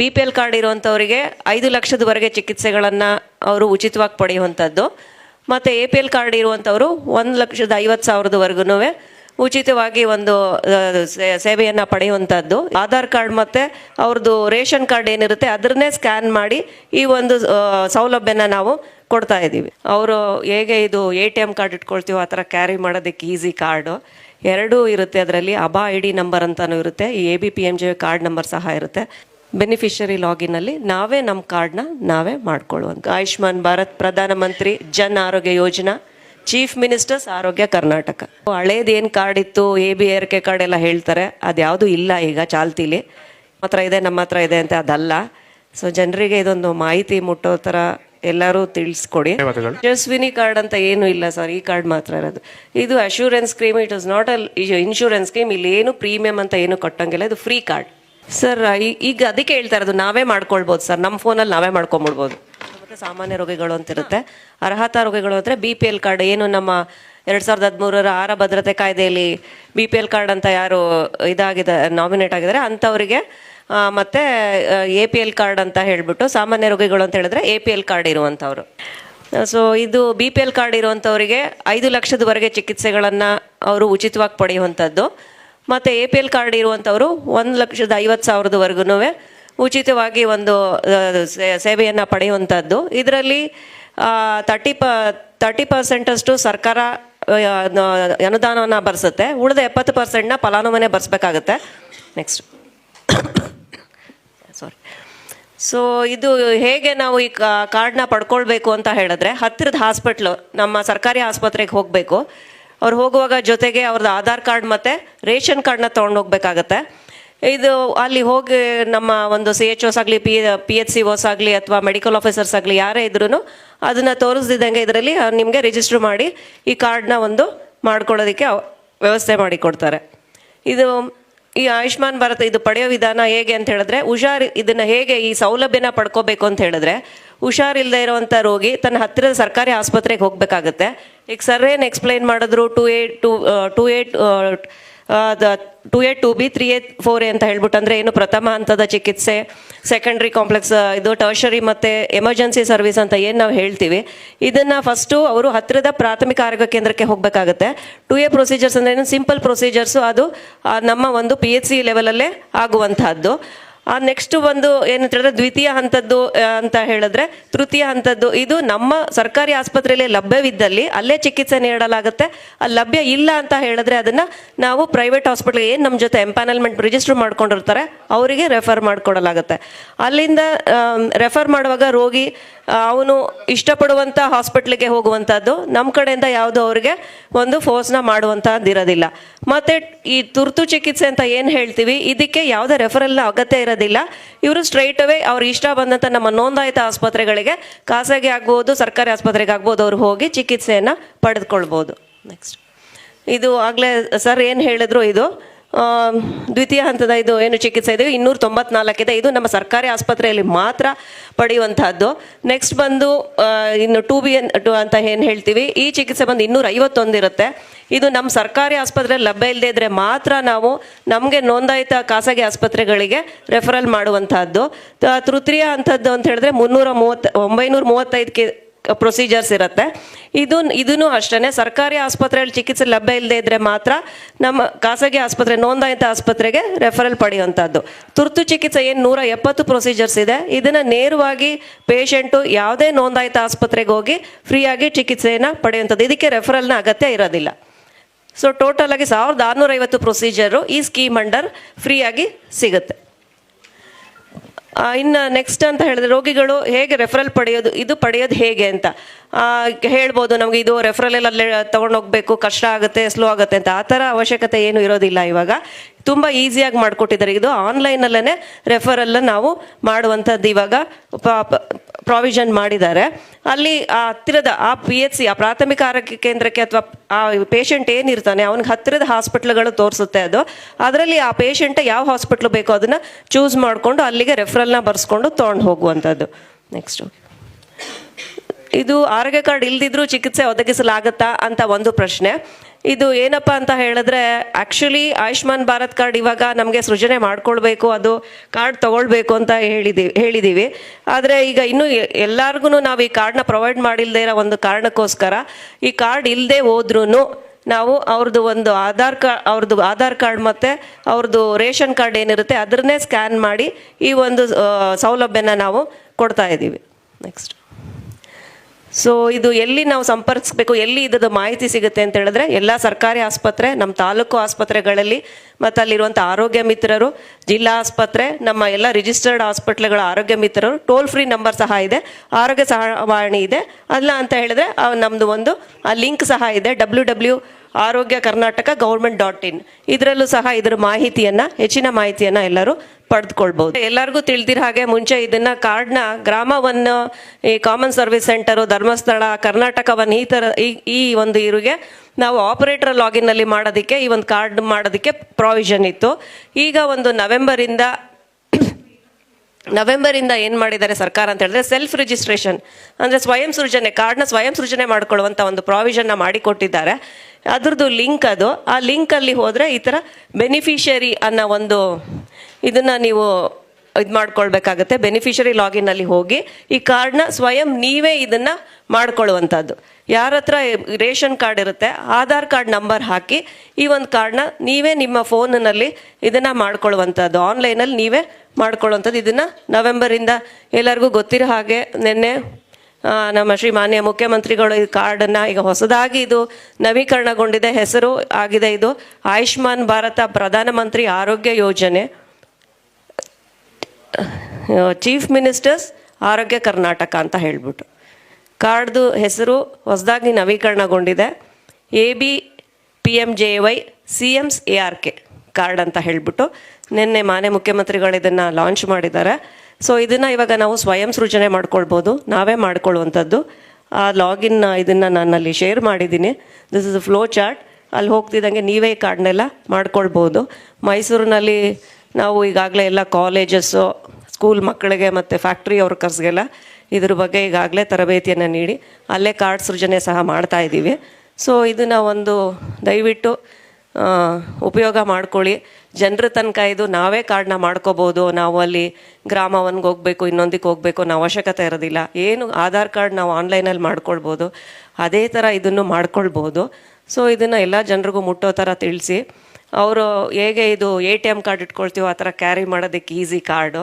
B P L card ಇರುವಂಥವರಿಗೆ ಐದು ಲಕ್ಷದವರೆಗೆ ಚಿಕಿತ್ಸೆಗಳನ್ನು ಅವರು ಉಚಿತವಾಗಿ ಪಡೆಯುವಂಥದ್ದು ಮತ್ತು ಎ ಪಿ ಎಲ್ ಕಾರ್ಡ್ ಇರುವಂಥವರು ಒಂದು ಲಕ್ಷದ ಐವತ್ತು ಸಾವಿರದವರೆಗೂ ಉಚಿತವಾಗಿ ಒಂದು ಸೇವೆಯನ್ನು ಪಡೆಯುವಂಥದ್ದು ಆಧಾರ್ ಕಾರ್ಡ್ ಮತ್ತು ಅವ್ರದ್ದು ರೇಷನ್ ಕಾರ್ಡ್ ಏನಿರುತ್ತೆ ಅದನ್ನೇ ಸ್ಕ್ಯಾನ್ ಮಾಡಿ ಈ ಒಂದು ಸೌಲಭ್ಯನ ನಾವು ಕೊಡ್ತಾ ಇದ್ದೀವಿ. ಅವರು ಹೇಗೆ ಇದು ಎ ಟಿ ಎಂ ಕಾರ್ಡ್ ಇಟ್ಕೊಳ್ತೀವೋ ಆ ಥರ ಕ್ಯಾರಿ ಮಾಡೋದಕ್ಕೆ ಈಸಿ ಕಾರ್ಡು ಎರಡೂ ಇರುತ್ತೆ ಅದರಲ್ಲಿ. ಅಬಾ ಐ ಡಿ ನಂಬರ್ ಅಂತಲೂ ಇರುತ್ತೆ. ಈ A B P M J card number ಸಹ ಇರುತ್ತೆ. ಬೆನಿಫಿಷರಿ ಲಾಗಿನಲ್ಲಿ ನಾವೇ ನಮ್ಮ ಕಾರ್ಡ್ನ ನಾವೇ ಮಾಡ್ಕೊಳ್ಳುವಂಥ ಆಯುಷ್ಮಾನ್ ಭಾರತ್ ಪ್ರಧಾನಮಂತ್ರಿ ಜನ್ ಆರೋಗ್ಯ ಯೋಜನಾ ಚೀಫ್ ಮಿನಿಸ್ಟರ್ಸ್ ಆರೋಗ್ಯ ಕರ್ನಾಟಕ. ಹಳೇದು ಏನು ಕಾರ್ಡ್ ಇತ್ತು A B R K card ಎಲ್ಲ ಹೇಳ್ತಾರೆ ಅದ್ಯಾವುದು ಇಲ್ಲ ಈಗ ಚಾಲ್ತಿಲಿ. ನಮ್ಮ ಹತ್ರ ಇದೆ ನಮ್ಮ ಹತ್ರ ಇದೆ ಅಂತ ಅದಲ್ಲ. ಸೊ ಜನರಿಗೆ ಇದೊಂದು ಮಾಹಿತಿ ಮುಟ್ಟೋ ಥರ ಎಲ್ಲರೂ ತಿಳಿಸ್ಕೊಡಿ. ಯಶಸ್ವಿನಿ ಕಾರ್ಡ್ ಅಂತ ಏನು ಇಲ್ಲ ಸರ್ ಈ ಕಾರ್ಡ್ ಮಾತ್ರ ಇರೋದು. ಇದು assurance scheme it is not all insurance scheme ಇಲ್ಲಿ ಏನು ಪ್ರೀಮಿಯಂ ಅಂತ ಏನು ಕಟ್ಟಂಗಿಲ್ಲ ಇದು ಫ್ರೀ ಕಾರ್ಡ್ ಸರ್ ಈಗ ಅದಕ್ಕೆ ಹೇಳ್ತಾ ಇರೋದು, ನಾವೇ ಮಾಡ್ಕೊಳ್ಬೋದು ಸರ್ ನಮ್ಮ ಫೋನಲ್ಲಿ ನಾವೇ ಮಾಡ್ಕೊಂಬಿಡ್ಬೋದು. ಮತ್ತೆ ಸಾಮಾನ್ಯ ರೋಗಿಗಳು ಅಂತ ಇರುತ್ತೆ ಅರ್ಹತಾ ರೋಗಿಗಳು ಅಂದರೆ ಬಿ ಪಿ ಎಲ್ ಕಾರ್ಡ್ ಏನು ನಮ್ಮ ಎರಡು ಸಾವಿರದ ಹದಿಮೂರರ ಆಹಾರ ಭದ್ರತೆ ಕಾಯ್ದೆಯಲ್ಲಿ ಬಿ ಪಿ ಎಲ್ ಕಾರ್ಡ್ ಅಂತ ಯಾರು ಇದಾಗಿದೆ ನಾಮಿನೇಟ್ ಆಗಿದ್ದಾರೆ, ಅಂಥವರಿಗೆ ಮತ್ತೆ ಎ ಪಿ ಎಲ್ ಕಾರ್ಡ್ ಅಂತ ಹೇಳಿಬಿಟ್ಟು ಸಾಮಾನ್ಯ ರೋಗಿಗಳು ಅಂತ ಹೇಳಿದ್ರೆ ಎ ಪಿ ಎಲ್ ಕಾರ್ಡ್ ಇರುವಂಥವ್ರು. ಸೊ ಇದು ಬಿ ಪಿ ಎಲ್ ಕಾರ್ಡ್ ಇರುವಂಥವರಿಗೆ ಐದು ಲಕ್ಷದವರೆಗೆ ಚಿಕಿತ್ಸೆಗಳನ್ನು ಅವರು ಉಚಿತವಾಗಿ ಪಡೆಯುವಂಥದ್ದು. ಮತ್ತು ಎ ಪಿ ಎಲ್ ಕಾರ್ಡ್ ಇರುವಂಥವರು ಒಂದು ಲಕ್ಷದ ಐವತ್ತು ಸಾವಿರದವರೆಗೂ ಉಚಿತವಾಗಿ ಒಂದು ಸೇವೆಯನ್ನು ಪಡೆಯುವಂಥದ್ದು ಇದರಲ್ಲಿ ತರ್ಟಿ ಪ ತರ್ಟಿ ಪರ್ಸೆಂಟಷ್ಟು ಸರ್ಕಾರ ಅನುದಾನವನ್ನು ಭರಿಸುತ್ತೆ ಉಳಿದ ಎಪ್ಪತ್ತು ಪರ್ಸೆಂಟ್ನ ಫಲಾನುಭವಿನೇ ಬರ್ಸಬೇಕಾಗುತ್ತೆ. ನೆಕ್ಸ್ಟ್ ಸಾರಿ ಸೊ ಇದು ಹೇಗೆ ನಾವು ಈ ಕಾರ್ಡ್ನ ಪಡ್ಕೊಳ್ಬೇಕು ಅಂತ ಹೇಳಿದ್ರೆ ಹತ್ತಿರದ ಹಾಸ್ಪಿಟ್ಲು, ನಮ್ಮ ಸರ್ಕಾರಿ ಆಸ್ಪತ್ರೆಗೆ ಹೋಗಬೇಕು. ಅವ್ರು ಹೋಗುವಾಗ ಜೊತೆಗೆ ಅವ್ರದ್ದು ಆಧಾರ್ ಕಾರ್ಡ್ ಮತ್ತು ರೇಷನ್ ಕಾರ್ಡ್ನ ತೊಗೊಂಡು ಹೋಗ್ಬೇಕಾಗತ್ತೆ ಇದು ಅಲ್ಲಿ ಹೋಗಿ ನಮ್ಮ ಒಂದು ಸಿ ಎಚ್ ಓಸ್ ಆಗಲಿ P P H C Os ಆಗಲಿ ಅಥವಾ ಮೆಡಿಕಲ್ ಆಫೀಸರ್ಸ್ ಆಗಲಿ ಯಾರೇ ಇದ್ರೂ ಅದನ್ನು ತೋರಿಸ್ದಿದ್ದಂಗೆ ಇದರಲ್ಲಿ ನಿಮಗೆ ರಿಜಿಸ್ಟರ್ ಮಾಡಿ ಈ ಕಾರ್ಡ್ನ ಒಂದು ಮಾಡ್ಕೊಳ್ಳೋದಕ್ಕೆ ವ್ಯವಸ್ಥೆ ಮಾಡಿಕೊಡ್ತಾರೆ. ಇದು, ಈ ಆಯುಷ್ಮಾನ್ ಭಾರತ ಇದು ಪಡೆಯೋ ವಿಧಾನ ಹೇಗೆ ಅಂತ ಹೇಳಿದ್ರೆ, ಹುಷಾರ್ ಇದನ್ನು ಹೇಗೆ ಈ ಸೌಲಭ್ಯನ ಪಡ್ಕೋಬೇಕು ಅಂತ ಹೇಳಿದ್ರೆ ಹುಷಾರಿಲ್ಲದೆ ಇರುವಂಥ ರೋಗಿ ತನ್ನ ಹತ್ತಿರದ ಸರ್ಕಾರಿ ಆಸ್ಪತ್ರೆಗೆ ಹೋಗ್ಬೇಕಾಗತ್ತೆ. ಈಗ ಸರ್ ಏನು ಎಕ್ಸ್ಪ್ಲೈನ್ ಮಾಡಿದ್ರು? Two eight two two eight two eight two B three eight four A ಅಂತ ಹೇಳ್ಬಿಟ್ಟು ಅಂದರೆ ಏನು ಪ್ರಥಮ ಹಂತದ ಚಿಕಿತ್ಸೆ ಸೆಕೆಂಡ್ರಿ ಕಾಂಪ್ಲೆಕ್ಸ್ ಇದು ಟರ್ಷರಿ ಮತ್ತು ಎಮರ್ಜೆನ್ಸಿ ಸರ್ವಿಸ್ ಅಂತ ಏನು ನಾವು ಹೇಳ್ತೀವಿ. ಇದನ್ನು ಫಸ್ಟು ಅವರು ಹತ್ತಿರದ ಪ್ರಾಥಮಿಕ ಆರೋಗ್ಯ ಕೇಂದ್ರಕ್ಕೆ ಹೋಗಬೇಕಾಗುತ್ತೆ. ಟು ಎ ಪ್ರೊಸೀಜರ್ಸ್ ಅಂದರೆ ಏನು? ಸಿಂಪಲ್ ಪ್ರೊಸೀಜರ್ಸು ಅದು ನಮ್ಮ ಒಂದು ಪಿ ಎಚ್ ಸಿ ಲೆವೆಲಲ್ಲೇ ಆಗುವಂತಹದ್ದು. ಆ ನೆಕ್ಸ್ಟ್ ಒಂದು ಏನಂತ ಹೇಳಿದ್ರೆ ದ್ವಿತೀಯ ಹಂತದ್ದು ಅಂತ ಹೇಳಿದ್ರೆ ತೃತೀಯ ಹಂತದ್ದು, ಇದು ನಮ್ಮ ಸರ್ಕಾರಿ ಆಸ್ಪತ್ರೆಯಲ್ಲಿ ಲಭ್ಯವಿದ್ದಲ್ಲಿ ಅಲ್ಲೇ ಚಿಕಿತ್ಸೆ ನೀಡಲಾಗುತ್ತೆ. ಅಲ್ಲಿ ಲಭ್ಯ ಇಲ್ಲ ಅಂತ ಹೇಳಿದ್ರೆ ಅದನ್ನ ನಾವು ಪ್ರೈವೇಟ್ ಹಾಸ್ಪಿಟಲ್ ಏನು ನಮ್ಮ ಜೊತೆ ಎಂಪ್ಯಾನಲ್ಮೆಂಟ್ ರಿಜಿಸ್ಟರ್ ಮಾಡ್ಕೊಂಡಿರ್ತಾರೆ, ಅವರಿಗೆ ರೆಫರ್ ಮಾಡಿಕೊಡಲಾಗುತ್ತೆ. ಅಲ್ಲಿಂದ ರೆಫರ್ ಮಾಡುವಾಗ ರೋಗಿ ಅವನು ಇಷ್ಟಪಡುವಂಥ ಹಾಸ್ಪಿಟ್ಲಿಗೆ ಹೋಗುವಂಥದ್ದು ನಮ್ಮ ಕಡೆಯಿಂದ ಯಾವುದೋ ಅವರಿಗೆ ಒಂದು ಫೋರ್ಸ್ನ ಮಾಡುವಂಥದ್ದು ಇರೋದಿಲ್ಲ ಮತ್ತು ಈ ತುರ್ತು ಚಿಕಿತ್ಸೆ ಅಂತ ಏನು ಹೇಳ್ತೀವಿ, ಇದಕ್ಕೆ ಯಾವುದೇ ರೆಫರಲ್ನ ಅಗತ್ಯ ಇರೋದಿಲ್ಲ. ಇವರು ಸ್ಟ್ರೈಟ್ ಅವೇ ಅವ್ರ ಇಷ್ಟ ಬಂದಂಥ ನಮ್ಮ ನೋಂದಾಯಿತ ಆಸ್ಪತ್ರೆಗಳಿಗೆ ಖಾಸಗಿ ಆಗ್ಬೋದು, ಸರ್ಕಾರಿ ಆಸ್ಪತ್ರೆಗೆ ಆಗ್ಬೋದು, ಅವ್ರು ಹೋಗಿ ಚಿಕಿತ್ಸೆಯನ್ನು ಪಡೆದುಕೊಳ್ಬೋದು. ನೆಕ್ಸ್ಟ್ ಇದು ಆಗಲೇ ಸರ್ ಏನು ಹೇಳಿದ್ರು ಇದು? ದ್ವಿತೀಯ ಹಂತದ ಇದು ಏನು ಚಿಕಿತ್ಸೆ ಇದೆ? ಇನ್ನೂರ ತೊಂಬತ್ನಾಲ್ಕಿದೆ ಇದು. ನಮ್ಮ ಸರ್ಕಾರಿ ಆಸ್ಪತ್ರೆಯಲ್ಲಿ ಮಾತ್ರ ಪಡೆಯುವಂತಹದ್ದು. ನೆಕ್ಸ್ಟ್ ಬಂದು ಇನ್ನು ಟು ಬಿ ಎನ್, ಟು ಅಂತ ಏನು ಹೇಳ್ತೀವಿ? ಈ ಚಿಕಿತ್ಸೆ ಬಂದು ಇನ್ನೂರ ಐವತ್ತೊಂದಿರುತ್ತೆ ಇದು ನಮ್ಮ ಸರ್ಕಾರಿ ಆಸ್ಪತ್ರೆಯಲ್ಲಿ ಲಭ್ಯ ಇಲ್ಲದೇ ಇದ್ದರೆ ಮಾತ್ರ ನಾವು ನಮಗೆ ನೋಂದಾಯಿತ ಖಾಸಗಿ ಆಸ್ಪತ್ರೆಗಳಿಗೆ ರೆಫರಲ್ ಮಾಡುವಂತಹದ್ದು. ತೃತೀಯ ಹಂತದ್ದು ಅಂತ ಹೇಳಿದ್ರೆ ಮುನ್ನೂರ ಮೂವತ್ತು, ಒಂಬೈನೂರ ಮೂವತ್ತೈದು ಕೆ ಪ್ರೊಸೀಜರ್ಸ್ ಇರುತ್ತೆ. ಇದು ಇದೂ ಅಷ್ಟೇ ಸರ್ಕಾರಿ ಆಸ್ಪತ್ರೆಯಲ್ಲಿ ಚಿಕಿತ್ಸೆ ಲಭ್ಯ ಇಲ್ಲದೆ ಇದ್ದರೆ ಮಾತ್ರ ನಮ್ಮ ಖಾಸಗಿ ಆಸ್ಪತ್ರೆ, ನೋಂದಾಯಿತ ಆಸ್ಪತ್ರೆಗೆ ರೆಫರಲ್ ಪಡೆಯುವಂಥದ್ದು. ತುರ್ತು ಚಿಕಿತ್ಸೆ ಏನು ನೂರ ಎಪ್ಪತ್ತು ಪ್ರೊಸೀಜರ್ಸ್ ಇದೆ. ಇದನ್ನು ನೇರವಾಗಿ ಪೇಷಂಟು ಯಾವುದೇ ನೋಂದಾಯಿತ ಆಸ್ಪತ್ರೆಗೆ ಹೋಗಿ ಫ್ರೀಯಾಗಿ ಚಿಕಿತ್ಸೆಯನ್ನು ಪಡೆಯುವಂಥದ್ದು. ಇದಕ್ಕೆ ರೆಫರಲ್ನ ಅಗತ್ಯ ಇರೋದಿಲ್ಲ. ಸೊ ಟೋಟಲ್ ಆಗಿ ಸಾವಿರದ ಆರುನೂರೈವತ್ತು ಪ್ರೊಸೀಜರು ಈ ಸ್ಕೀಮ್ ಅಂಡರ್ ಫ್ರೀಯಾಗಿ ಸಿಗುತ್ತೆ. ಇನ್ನು ನೆಕ್ಸ್ಟ್ ಅಂತ ಹೇಳಿದ್ರೆ ರೋಗಿಗಳು ಹೇಗೆ ರೆಫರಲ್ ಪಡೆಯೋದು, ಇದು ಪಡೆಯೋದು ಹೇಗೆ ಅಂತ. ಹೇಳ್ಬೋದು ನಮಗೆ ಇದು ರೆಫರಲ್ ಎಲ್ಲ ಅಲ್ಲೇ ತಗೊಂಡು ಹೋಗ್ಬೇಕು ಕಷ್ಟ ಆಗುತ್ತೆ ಸ್ಲೋ ಆಗುತ್ತೆ ಅಂತ. ಆ ಥರ ಅವಶ್ಯಕತೆ ಏನು ಇರೋದಿಲ್ಲ ಇವಾಗ. ತುಂಬ ಈಸಿಯಾಗಿ ಮಾಡಿಕೊಟ್ಟಿದ್ದಾರೆ. ಇದು ಆನ್ಲೈನಲ್ಲೇ ರೆಫರಲ್ಲ ನಾವು ಮಾಡುವಂಥದ್ದು ಇವಾಗ. ಪ್ರಾವಿಷನ್ ಮಾಡಿದ್ದಾರೆ. ಅಲ್ಲಿ ಆ ಹತ್ತಿರದ ಆ ಪಿ ಎಚ್ ಸಿ ಆ ಪ್ರಾಥಮಿಕ ಆರೋಗ್ಯ ಕೇಂದ್ರಕ್ಕೆ ಅಥವಾ ಆ ಪೇಷಂಟ್ ಏನಿರ್ತಾನೆ, ಅವನಿಗೆ ಹತ್ತಿರದ ಹಾಸ್ಪಿಟ್ಲ್ಗಳು ತೋರಿಸುತ್ತೆ ಅದು. ಅದರಲ್ಲಿ ಆ ಪೇಷಂಟ್ ಯಾವ ಹಾಸ್ಪಿಟ್ಲ್ ಬೇಕೋ ಅದನ್ನು ಚೂಸ್ ಮಾಡಿಕೊಂಡು ಅಲ್ಲಿಗೆ ರೆಫರಲ್ನ ಬರೆಸ್ಕೊಂಡು ತೊಗೊಂಡು ಹೋಗುವಂಥದ್ದು. ನೆಕ್ಸ್ಟ್ ಇದು ಆರೋಗ್ಯ ಕಾರ್ಡ್ ಇಲ್ದಿದ್ರೂ ಚಿಕಿತ್ಸೆ ಒದಗಿಸಲಾಗುತ್ತಾ ಅಂತ ಒಂದು ಪ್ರಶ್ನೆ. ಇದು ಏನಪ್ಪ ಅಂತ ಹೇಳಿದ್ರೆ ಆ್ಯಕ್ಚುಲಿ ಆಯುಷ್ಮಾನ್ ಭಾರತ್ ಕಾರ್ಡ್ ಇವಾಗ ನಮಗೆ ಸೃಜನೆ ಮಾಡ್ಕೊಳ್ಬೇಕು, ಅದು ಕಾರ್ಡ್ ತಗೊಳ್ಬೇಕು ಅಂತ ಹೇಳಿದ್ದೀವಿ ಹೇಳಿದ್ದೀವಿ ಆದರೆ ಈಗ ಇನ್ನೂ ಎಲ್ಲರಿಗೂ ನಾವು ಈ ಕಾರ್ಡ್ನ ಪ್ರೊವೈಡ್ ಮಾಡಿಲ್ಲದೆ ಇರೋ ಒಂದು ಕಾರಣಕ್ಕೋಸ್ಕರ ಈ ಕಾರ್ಡ್ ಇಲ್ಲದೆ ಹೋದ್ರೂ ನಾವು ಅವ್ರದ್ದು ಒಂದು ಆಧಾರ್ ಕಾರ್ಡ್ ಅವ್ರದ್ದು ಆಧಾರ್ ಕಾರ್ಡ್ ಮತ್ತು ಅವ್ರದ್ದು ರೇಷನ್ ಕಾರ್ಡ್ ಏನಿರುತ್ತೆ ಅದನ್ನೇ ಸ್ಕ್ಯಾನ್ ಮಾಡಿ ಈ ಒಂದು ಸೌಲಭ್ಯನ ನಾವು ಕೊಡ್ತಾ ಇದ್ದೀವಿ ನೆಕ್ಸ್ಟ್ ಸೊ ಇದು ಎಲ್ಲಿ ನಾವು ಸಂಪರ್ಕಿಸ್ಬೇಕು, ಎಲ್ಲಿ ಇದ್ರದ್ದು ಮಾಹಿತಿ ಸಿಗುತ್ತೆ ಅಂತ ಹೇಳಿದ್ರೆ, ಎಲ್ಲ ಸರ್ಕಾರಿ ಆಸ್ಪತ್ರೆ, ನಮ್ಮ ತಾಲೂಕು ಆಸ್ಪತ್ರೆಗಳಲ್ಲಿ, ಮತ್ತು ಅಲ್ಲಿರುವಂಥ ಆರೋಗ್ಯ ಮಿತ್ರರು, ಜಿಲ್ಲಾ ಆಸ್ಪತ್ರೆ, ನಮ್ಮ ಎಲ್ಲ ರಿಜಿಸ್ಟರ್ಡ್ ಹಾಸ್ಪಿಟ್ಲ್ಗಳ ಆರೋಗ್ಯ ಮಿತ್ರರು ಟೋಲ್ ಫ್ರೀ ನಂಬರ್ ಸಹ ಇದೆ, ಆರೋಗ್ಯ ಸಹಾಯವಾಣಿ ಇದೆ. ಅಲ್ಲ ಅಂತ ಹೇಳಿದ್ರೆ ನಮ್ಮದು ಒಂದು ಲಿಂಕ್ ಸಹ ಇದೆ ಡಬ್ಲ್ಯೂ ಡಬ್ಲ್ಯೂ ಆರೋಗ್ಯ ಕರ್ನಾಟಕ ಗೌರ್ಮೆಂಟ್ ಡಾಟ್ ಇನ್ ಇದರಲ್ಲೂ ಸಹ ಇದರ ಮಾಹಿತಿಯನ್ನು, ಹೆಚ್ಚಿನ ಮಾಹಿತಿಯನ್ನು ಎಲ್ಲರೂ ಪಡೆದುಕೊಳ್ಬೋದು ಎಲ್ಲರಿಗೂ ತಿಳಿದಿರೋ ಹಾಗೆ ಮುಂಚೆ ಇದನ್ನ ಕಾರ್ಡ್ನ ಗ್ರಾಮವನ್ನು ಈ ಕಾಮನ್ ಸರ್ವಿಸ್ ಸೆಂಟರು ಧರ್ಮಸ್ಥಳ, ಕರ್ನಾಟಕವನ್ನು ಈ ಥರ ಈ ಒಂದು ಇರುಗೆ ನಾವು ಆಪರೇಟರ್ ಲಾಗಿನ್ನಲ್ಲಿ ಮಾಡೋದಕ್ಕೆ ಈ ಒಂದು ಕಾರ್ಡ್ ಮಾಡೋದಕ್ಕೆ ಪ್ರಾವಿಷನ್ ಇತ್ತು. ಈಗ ಒಂದು ನವೆಂಬರಿಂದ ನವೆಂಬರಿಂದ ಏನು ಮಾಡಿದ್ದಾರೆ ಸರ್ಕಾರ ಅಂತ ಹೇಳಿದ್ರೆ ಸೆಲ್ಫ್ ರಿಜಿಸ್ಟ್ರೇಷನ್ ಅಂದರೆ ಸ್ವಯಂ ಸೃಜನೆ, ಕಾರ್ಡ್ನ ಸ್ವಯಂ ಸೃಜನೆ ಮಾಡ್ಕೊಳ್ಳುವಂಥ ಒಂದು ಪ್ರಾವಿಷನ್ನ ಮಾಡಿಕೊಟ್ಟಿದ್ದಾರೆ. ಅದ್ರದ್ದು ಲಿಂಕ್ ಅದು. ಆ ಲಿಂಕಲ್ಲಿ ಹೋದರೆ ಈ ಥರ ಬೆನಿಫಿಷರಿ ಅನ್ನೋ ಒಂದು ಇದನ್ನು ನೀವು ಇದು ಮಾಡ್ಕೊಳ್ಬೇಕಾಗತ್ತೆ. ಬೆನಿಫಿಷರಿ ಲಾಗಿನಲ್ಲಿ ಹೋಗಿ ಈ ಕಾರ್ಡ್ನ ಸ್ವಯಂ ನೀವೇ ಇದನ್ನು ಮಾಡ್ಕೊಳ್ಳುವಂಥದ್ದು ಯಾರ ಹತ್ರ ರೇಷನ್ ಕಾರ್ಡ್ ಇರುತ್ತೆ, ಆಧಾರ್ ಕಾರ್ಡ್ ನಂಬರ್ ಹಾಕಿ ಈ ಒಂದು ಕಾರ್ಡ್ನ ನೀವೇ ನಿಮ್ಮ ಫೋನಿನಲ್ಲಿ ಇದನ್ನು ಮಾಡ್ಕೊಳ್ಳುವಂಥದ್ದು ಆನ್ಲೈನಲ್ಲಿ ನೀವೇ ಮಾಡ್ಕೊಳ್ಳುವಂಥದ್ದು. ಇದನ್ನು ನವೆಂಬರಿಂದ ಎಲ್ಲರಿಗೂ ಗೊತ್ತಿರೋ ಹಾಗೆ ನಿನ್ನೆ ನಮ್ಮ ಶ್ರೀ ಮಾನ್ಯ ಮುಖ್ಯಮಂತ್ರಿಗಳು ಈ ಕಾರ್ಡನ್ನು ಈಗ ಹೊಸದಾಗಿ ಇದು ನವೀಕರಣಗೊಂಡಿದೆ, ಹೆಸರು ಆಗಿದೆ ಇದು ಆಯುಷ್ಮಾನ್ ಭಾರತ ಪ್ರಧಾನಮಂತ್ರಿ ಆರೋಗ್ಯ ಯೋಜನೆ. ಚೀಫ್ ಮಿನಿಸ್ಟರ್ಸ್ ಆರೋಗ್ಯ ಕರ್ನಾಟಕ ಅಂತ ಹೇಳ್ಬಿಟ್ಟು. ಕಾರ್ಡ್ದು ಹೆಸರು ಹೊಸದಾಗಿ ನವೀಕರಣಗೊಂಡಿದೆ. A B P M J Y C M S A R K. Card ಅಂತ ಹೇಳ್ಬಿಟ್ಟು ನಿನ್ನೆ ಮಾನ್ಯ ಮುಖ್ಯಮಂತ್ರಿಗಳು ಇದನ್ನು ಲಾಂಚ್ ಮಾಡಿದ್ದಾರೆ. ಸೊ ಇದನ್ನು ಇವಾಗ ನಾವು ಸ್ವಯಂ ಸೃಜನೆ ಮಾಡ್ಕೊಳ್ಬೋದು. ನಾವೇ ಮಾಡ್ಕೊಳ್ಳುವಂಥದ್ದು. ಆ ಲಾಗಿನ್ ಇದನ್ನು ನಾನಲ್ಲಿ ಶೇರ್ ಮಾಡಿದ್ದೀನಿ. ದಿಸ್ ಇಸ್ ಫ್ಲೋ ಚಾರ್ಟ್ ಅಲ್ಲಿ ಹೋಗ್ತಿದ್ದಂಗೆ ನೀವೇ ಕಾರ್ಡ್ನೆಲ್ಲ ಮಾಡ್ಕೊಳ್ಬೋದು. ಮೈಸೂರಿನಲ್ಲಿ ನಾವು ಈಗಾಗಲೇ ಎಲ್ಲ ಕಾಲೇಜಸ್ಸು ಸ್ಕೂಲ್ ಮಕ್ಕಳಿಗೆ ಮತ್ತು ಫ್ಯಾಕ್ಟ್ರಿ ವರ್ಕರ್ಸ್ಗೆಲ್ಲ ಇದ್ರ ಬಗ್ಗೆ ಈಗಾಗಲೇ ತರಬೇತಿಯನ್ನು ನೀಡಿ, ಅಲ್ಲೇ ಕಾರ್ಡ್ ಸೃಜನೆ ಸಹ ಮಾಡ್ತಾ ಇದ್ದೀವಿ ಸೊ ಇದನ್ನು ಒಂದು ದಯವಿಟ್ಟು ಉಪಯೋಗ ಮಾಡ್ಕೊಳ್ಳಿ. ಜನರ ತನಕ ಇದು ನಾವೇ ಕಾರ್ಡ್ನ ಮಾಡ್ಕೋಬೋದು. ನಾವು ಅಲ್ಲಿ ಗ್ರಾಮ ಒನ್ಗೆ ಹೋಗಬೇಕು ಇನ್ನೊಂದಕ್ಕೆ ಹೋಗಬೇಕು ನಾವು ಅವಶ್ಯಕತೆ ಇರೋದಿಲ್ಲ. ಏನು ಆಧಾರ್ ಕಾರ್ಡ್ ನಾವು ಆನ್ಲೈನಲ್ಲಿ ಮಾಡ್ಕೊಳ್ಬೋದು. ಅದೇ ಥರ ಇದನ್ನು ಮಾಡ್ಕೊಳ್ಬೋದು. ಸೊ, ಇದನ್ನು ಎಲ್ಲ ಜನರಿಗೂ ಮುಟ್ಟೋ ಥರ ತಿಳಿಸಿ. ಅವರು ಹೇಗೆ ಇದು ಎ ಟಿ ಎಂ ಕಾರ್ಡ್ ಇಟ್ಕೊಳ್ತೀವೋ ಆ ಥರ ಕ್ಯಾರಿ ಮಾಡೋದಕ್ಕೆ ಈಸಿ ಕಾರ್ಡು.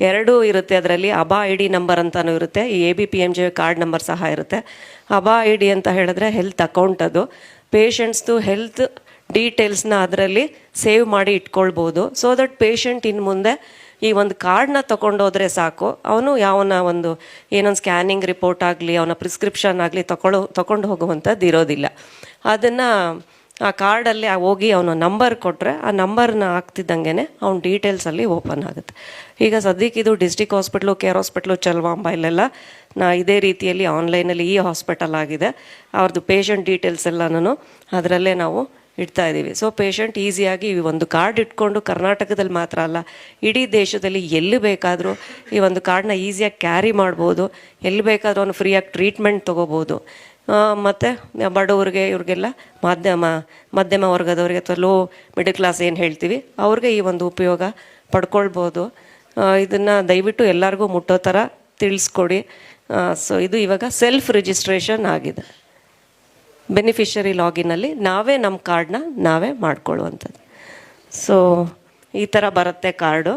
ಎರಡೂ ಇರುತ್ತೆ ಅದರಲ್ಲಿ. ಅಬಾ ಐ ಡಿ ನಂಬರ್ ಅಂತಲೂ ಇರುತ್ತೆ. ಈ A B, P M G card number ಸಹ ಇರುತ್ತೆ. ಅಬಾ ಐ ಡಿ ಅಂತ ಹೇಳಿದ್ರೆ ಹೆಲ್ತ್ ಅಕೌಂಟ್ ಅದು. ಪೇಷಂಟ್ಸ್ದು ಹೆಲ್ತ್ ಡೀಟೇಲ್ಸ್ನ ಅದರಲ್ಲಿ ಸೇವ್ ಮಾಡಿ ಇಟ್ಕೊಳ್ಬೋದು. ಸೊ ದಟ್ ಪೇಷಂಟ್ ಇನ್ನು ಮುಂದೆ ಈ ಒಂದು ಕಾರ್ಡ್ನ ತೊಗೊಂಡೋದ್ರೆ ಸಾಕು. ಅವನು ಯಾವನ ಒಂದು ಏನೊಂದು ಸ್ಕ್ಯಾನಿಂಗ್ ರಿಪೋರ್ಟ್ ಆಗಲಿ, ಅವನ ಪ್ರಿಸ್ಕ್ರಿಪ್ಷನ್ ಆಗಲಿ ತಗೊಳ್ಳೋ ತೊಗೊಂಡು ಹೋಗುವಂಥದ್ದು ಇರೋದಿಲ್ಲ. ಅದನ್ನು ಆ ಕಾರ್ಡಲ್ಲಿ ಹೋಗಿ ಅವನು ನಂಬರ್ ಕೊಟ್ಟರೆ ಆ ನಂಬರ್ನ ಹಾಕ್ತಿದ್ದಂಗೆ ಅವ್ನ ಡೀಟೇಲ್ಸಲ್ಲಿ ಓಪನ್ ಆಗುತ್ತೆ. ಈಗ ಸದ್ಯಕ್ಕೆ ಇದು district hospital care hospital Cheluvamba ಇಲ್ಲೆಲ್ಲ ನಾ ಇದೇ ರೀತಿಯಲ್ಲಿ ಆನ್ಲೈನಲ್ಲಿ ಈ ಹಾಸ್ಪಿಟಲ್ ಆಗಿದೆ. ಅವ್ರದ್ದು ಪೇಷಂಟ್ ಡೀಟೇಲ್ಸ್ ಎಲ್ಲನೂ ಅದರಲ್ಲೇ ನಾವು ಇಡ್ತಾ ಇದ್ದೀವಿ. ಸೊ ಪೇಷಂಟ್ ಈಸಿಯಾಗಿ ಈ ಒಂದು ಕಾರ್ಡ್ ಇಟ್ಕೊಂಡು ಕರ್ನಾಟಕದಲ್ಲಿ ಮಾತ್ರ ಅಲ್ಲ, ಇಡೀ ದೇಶದಲ್ಲಿ ಎಲ್ಲಿ ಬೇಕಾದರೂ ಈ ಒಂದು ಕಾರ್ಡ್ನ ಈಸಿಯಾಗಿ ಕ್ಯಾರಿ ಮಾಡ್ಬೋದು. ಎಲ್ಲಿ ಬೇಕಾದರೂ ಅವನು ಫ್ರೀಯಾಗಿ ಟ್ರೀಟ್ಮೆಂಟ್ ತೊಗೋಬೋದು. ಮತ್ತು ಬಡವ್ರಿಗೆ ಇವ್ರಿಗೆಲ್ಲ ಮಾಧ್ಯಮ, ಮಧ್ಯಮ ವರ್ಗದವ್ರಿಗೆ ಅಥವಾ ಲೋ ಮಿಡಲ್ ಕ್ಲಾಸ್ ಏನು ಹೇಳ್ತೀವಿ, ಅವ್ರಿಗೆ ಈ ಒಂದು ಉಪಯೋಗ ಪಡ್ಕೊಳ್ಬೋದು. ಇದನ್ನು ದಯವಿಟ್ಟು ಎಲ್ಲರಿಗೂ ಮುಟ್ಟೋ ಥರ ತಿಳಿಸ್ಕೊಡಿ. ಸೊ ಇದು ಇವಾಗ ಸೆಲ್ಫ್ ರಿಜಿಸ್ಟ್ರೇಷನ್ ಆಗಿದೆ. ಬೆನಿಫಿಷರಿ ಲಾಗಿನಲ್ಲಿ ನಾವೇ ನಮ್ಮ ಕಾರ್ಡ್ನ ನಾವೇ ಮಾಡ್ಕೊಳ್ಳುವಂಥದ್ದು. ಸೊ ಈ ಥರ ಬರುತ್ತೆ ಕಾರ್ಡು.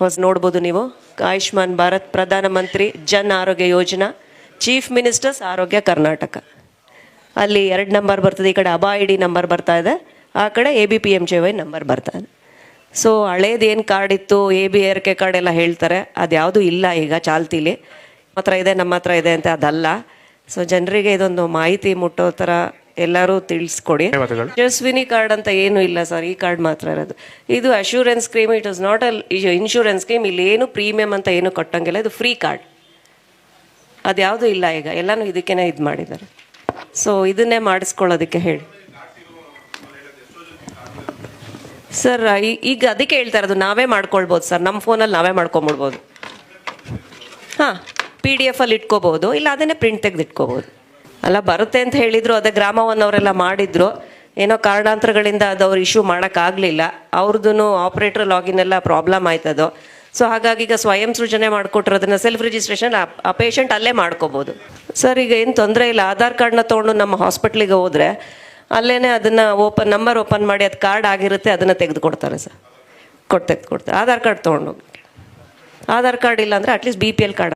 ಹೊಸ ನೋಡ್ಬೋದು ನೀವು. ಆಯುಷ್ಮಾನ್ ಭಾರತ್ ಪ್ರಧಾನಮಂತ್ರಿ ಜನ್ ಆರೋಗ್ಯ ಯೋಜನಾ, ಚೀಫ್ ಮಿನಿಸ್ಟರ್ಸ್ ಆರೋಗ್ಯ ಕರ್ನಾಟಕ. ಅಲ್ಲಿ ಎರಡು ನಂಬರ್ ಬರ್ತದೆ, ಈ ಕಡೆ ಅಬಾ ಐ ಡಿ ನಂಬರ್ ಬರ್ತಾ ಇದೆ, ಆ ಕಡೆ A B P M J Y number ಬರ್ತಾ ಇದೆ. ಸೊ ಹಳೇದು ಏನು ಕಾರ್ಡ್ ಇತ್ತು, A B R K card ಎಲ್ಲ ಹೇಳ್ತಾರೆ ಯಾವುದೂ ಇಲ್ಲ ಈಗ ಚಾಲ್ತಿಲಿ. ನಮ್ಮ ಹತ್ರ ಇದೆ ನಮ್ಮ ಹತ್ರ ಇದೆ ಅಂತ ಅದಲ್ಲ. ಸೊ ಜನರಿಗೆ ಇದೊಂದು ಮಾಹಿತಿ ಮುಟ್ಟೋ ಥರ ಎಲ್ಲರೂ ತಿಳಿಸ್ಕೊಡಿ. ಯಶಸ್ವಿನಿ ಕಾರ್ಡ್ ಅಂತ ಏನು ಇಲ್ಲ ಸರ್ ಈ ಕಾರ್ಡ್ ಮಾತ್ರ ಇರೋದು. ಇದು assurance scheme it is not all insurance scheme ಇಲ್ಲಿ ಏನು ಪ್ರೀಮಿಯಂ ಅಂತ ಏನು ಕಟ್ಟಂಗಿಲ್ಲ ಇದು ಫ್ರೀ ಕಾರ್ಡ್ ಅದ್ಯಾವುದು ಇಲ್ಲ ಈಗ ಎಲ್ಲನೂ ಇದಕ್ಕೇನೆ ಇದು ಮಾಡಿದ್ದಾರೆ. ಸೊ ಇದನ್ನೇ ಮಾಡಿಸ್ಕೊಳ್ಳೋದಕ್ಕೆ ಹೇಳಿ. ಸರ್ ಈಗ ಅದಕ್ಕೆ ಹೇಳ್ತಾ ಇರೋದು ನಾವೇ ಮಾಡ್ಕೊಳ್ಬೋದು ಸರ್ ನಮ್ಮ ಫೋನಲ್ಲಿ ನಾವೇ ಮಾಡ್ಕೊಂಬಿಡ್ಬೋದು. ಹಾಂ. ಪಿ ಡಿ ಎಫಲ್ಲಿ ಇಟ್ಕೋಬೋದು ಇಲ್ಲ ಅದನ್ನೇ ಪ್ರಿಂಟ್ ತೆಗೆದು ಇಟ್ಕೋಬೋದು ಅಲ್ಲ, ಬರುತ್ತೆ ಅಂತ ಹೇಳಿದ್ರು, ಅದೇ ಗ್ರಾಮವನ್ನವರೆಲ್ಲ ಮಾಡಿದ್ರು. ಏನೋ ಕಾರಣಾಂತರಗಳಿಂದ ಅದು ಅವ್ರು ಇಶ್ಯೂ ಮಾಡೋಕ್ಕಾಗಲಿಲ್ಲ. ಅವ್ರದ್ದು ಆಪ್ರೇಟರ್ ಲಾಗಿನ್ ಎಲ್ಲ ಪ್ರಾಬ್ಲಮ್ ಆಯ್ತದೋ. ಸೊ ಹಾಗಾಗಿ ಈಗ ಸ್ವಯಂ ಸೃಜನೆ ಮಾಡಿಕೊಟ್ಟಿರೋದನ್ನ ಸೆಲ್ಫ್ ರಿಜಿಸ್ಟ್ರೇಷನ್ ಆ ಪೇಷಂಟ್ ಅಲ್ಲೇ ಮಾಡ್ಕೋಬೋದು. ಸರ್ ಈಗ ಏನು ತೊಂದರೆ ಇಲ್ಲ. ಆಧಾರ್ ಕಾರ್ಡ್ನ ತೊಗೊಂಡು ನಮ್ಮ ಹಾಸ್ಪಿಟ್ಲಿಗೆ ಹೋದರೆ ಅಲ್ಲೇ ಅದನ್ನು ಓಪನ್ ನಂಬರ್ ಓಪನ್ ಮಾಡಿ ಅದು ಕಾರ್ಡ್ ಆಗಿರುತ್ತೆ, ಅದನ್ನು ತೆಗೆದುಕೊಡ್ತಾರೆ ಸರ್ ಕೊಟ್ಟು ತೆಗೆದು ಕೊಡ್ತಾರೆ ಆಧಾರ್ ಕಾರ್ಡ್ ತೊಗೊಂಡು ಆಧಾರ್ ಕಾರ್ಡ್ ಇಲ್ಲ ಅಂದರೆ at least B P L card